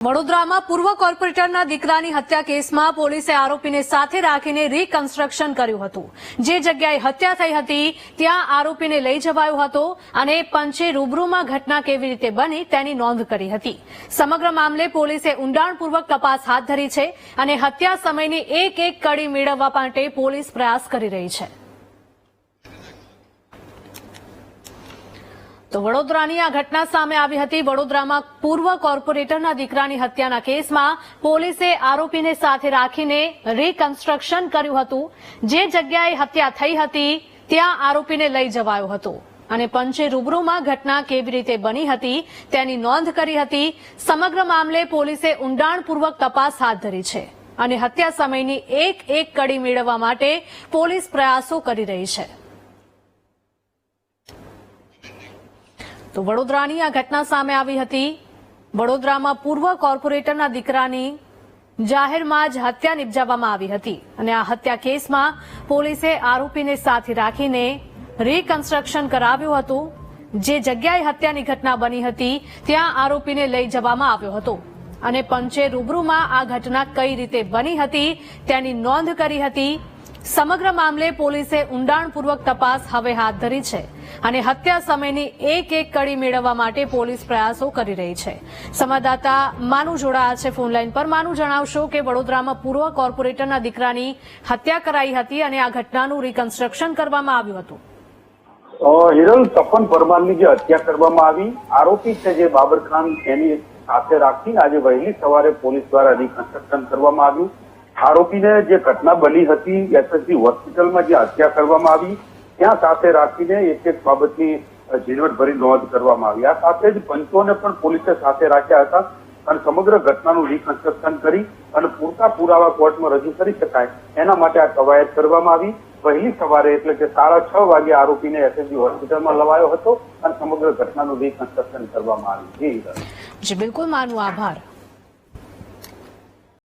વડોદરામાં પૂર્વ કોર્પોરેટરના દીકરાની હત્યા કેસમાં પોલીસે આરોપીને સાથે રાખીને રીકન્સ્ટ્રક્શન કર્યું હતું. જે જગ્યાએ હત્યા થઈ હતી, ત્યાં આરોપીને લઈ જવાયો હતો અને પંચે રૂબરૂમાં ઘટના કેવી રીતે બની તેની નોંધ કરી હતી. સમગ્ર મામલે પોલીસે ઊંડાણપૂર્વક તપાસ હાથ ધરી છે અને હત્યા સમયની એક એક કડી મેળવવા માટે પોલીસ પ્રયાસ કરી રહી છે. તો વડોદરાની આ ઘટના સામે આવી હતી. વડોદરામાં પૂર્વ કોર્પોરેટરના દીકરાની હત્યાના કેસમાં પોલીસે આરોપીને સાથે રાખીને રીકન્સ્ટ્રક્શન કર્યું હતું. જે જગ્યાએ હત્યા થઈ હતી, ત્યાં આરોપીને લઈ જવાયો હતો. અને પંચે રૂબરૂમાં ઘટના કેવી રીતે બની હતી તેની નોંધ કરી હતી. સમગ્ર મામલે પોલીસે ઊંડાણપૂર્વક તપાસ હાથ ધરી છે અને હત્યા સમયની એક એક કડી મેળવવા માટે પોલીસ પ્રયાસો કરી રહી છે. તો વડોદરાની આ ઘટના સામે આવી હતી. વડોદરામાં પૂર્વ કોર્પોરેટરના દીકરાની જાહેરમાં જ હત્યા નિપજાવવામાં આવી હતી અને આ હત્યા કેસમાં પોલીસે આરોપીને સાથે રાખીને રીકન્સ્ટ્રક્શન કરાવ્યું હતું. જે જગ્યાએ હત્યાની ઘટના બની હતી, ત્યાં આરોપીને લઈ જવામાં આવ્યો હતો. અને પંચે રૂબરૂમાં આ ઘટના કઈ રીતે બની હતી તેની નોંધ કરી હતી. સમગ્ર મામલે પોલીસે ઊંડાણપૂર્વક તપાસ હવે હાથ ધરી છે અને હત્યા સમયની એક એક કડી મેળવવા માટે પોલીસ પ્રયાસો કરી રહી છે. સંવાદદાતા માનુ જોડાયા છે ફોનલાઈન પર. માનુ, જણાવશો કે વડોદરામાં પૂર્વ કોર્પોરેટરના દીકરાની હત્યા કરાઈ હતી અને આ ઘટનાનું રિકન્સ્ટ્રક્શન કરવામાં આવ્યું હતું. હિરલ તપન પરમારની જે હત્યા કરવામાં આવી, આરોપી છે જે બાબર ખાન એની સાથે રાખી આજે વહેલી સવારે પોલીસ દ્વારા રિકન્સ્ટ્રક્શન કરવામાં આવ્યું. આરોપીને જે ઘટના બની હતી એસએસજી હોસ્પિટલમાં જે હત્યા કરવામાં આવી, ત્યાં સાથે રાખીને એક એક બાબતની ઝીણવટભરી નોંધ કરવામાં આવી. આ સાથે જ પંચોને પણ પોલીસે સાથે રાખ્યા હતા અને સમગ્ર ઘટનાનું રિકન્સ્ટ્રક્શન કરી અને પૂરતા પુરાવા કોર્ટમાં રજૂ કરી શકાય એના માટે આ કવાયત કરવામાં આવી. વહેલી સવારે એટલે કે સાડા છ વાગે આરોપીને એસએસજી હોસ્પિટલમાં લવાયો હતો અને સમગ્ર ઘટનાનું રિકન્સ્ટ્રક્શન કરવામાં આવ્યું જી, બિલકુલ માનું આભાર.